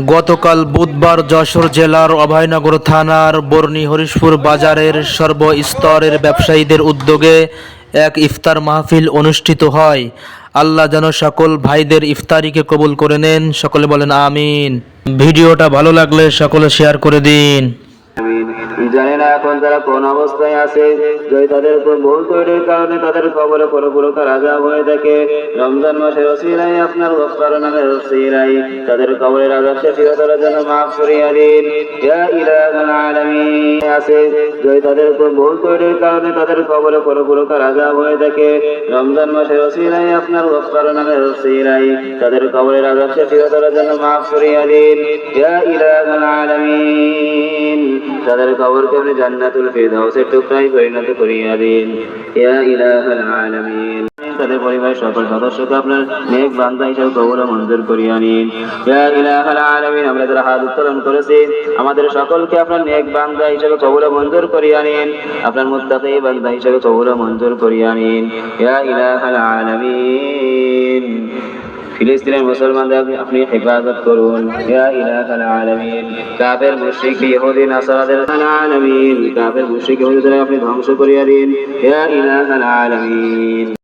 গতকাল বুধবার যশোর জেলার অভয়নগর থানার বর্ণী হরিশপুর বাজারের সর্বস্তরের ব্যবসায়ীদের উদ্যোগে এক ইফতার মাহফিল অনুষ্ঠিত হয়। আল্লাহ যেন সকল ভাইদের ইফতারিকে কবুল করে নেন। সকলে বলেন, আমিন। ভিডিওটা ভালো লাগলে সকলে শেয়ার করে দিন। জানি না এখন তারা কোন অবস্থায় আছে, যদি তাদের উপর ভুল তৈরির কারণে তাদের কবরে কোনো পুরোকার আজাব হয়ে থাকে, রমজান মাসের ওসিলাই আপনার গফার নামের ওসিলাই তাদের কবরের আজাব সে চিরতরের জন্য মাফ করিয়া দিন। আছে, যদি তাদের উপর ভুল তৈরির কারণে তাদের কবরে কোনো পুরোকার আজাব হয়ে থাকে, রমজান মাসের ওসিলাই আপনার গফার নামের ওসিলাই তাদের কবরের আজাব সে চিরতরের জন্য মাফ করিয়া দিন। ইয়া ইলাহুল আলামিন। তাদের কবরকে আপনি জান্নাতুল ফিরদাউসের টুকরাই পরিণত করিয়া দিন। ইয়া ইলাহাল আলামিন। তাদের পরিবারের সকল সদস্যকে আপনার নেক বান্দা হিসেবে কবর মঞ্জুর করিয়া নিন। ইয়া ইলাহাল আলামিন, আমরা যারা হাত উত্তোলন করেছি, আমাদের সকলকে আপনার নেক বান্দা হিসেবে কবর মঞ্জুর করিয়া নিন। আপনার মুত্তাকি বান্দা হিসেবে কবর মঞ্জুর করিয়া নিন। ইয়া ইলাহাল আলামিন। ফিলিস্তিনের মুসলমানদের আপনি- হেফাজত করুন। ইয়া ইলাহাল আলামিন। কাফের, মুশরিক, ইহুদি, নাসারাদের আলামিন। কাফের, মুশরিক ইহুদিদের আপনি ধ্বংস করিয়া দিন। ইয়া ইলাহাল আলামিন।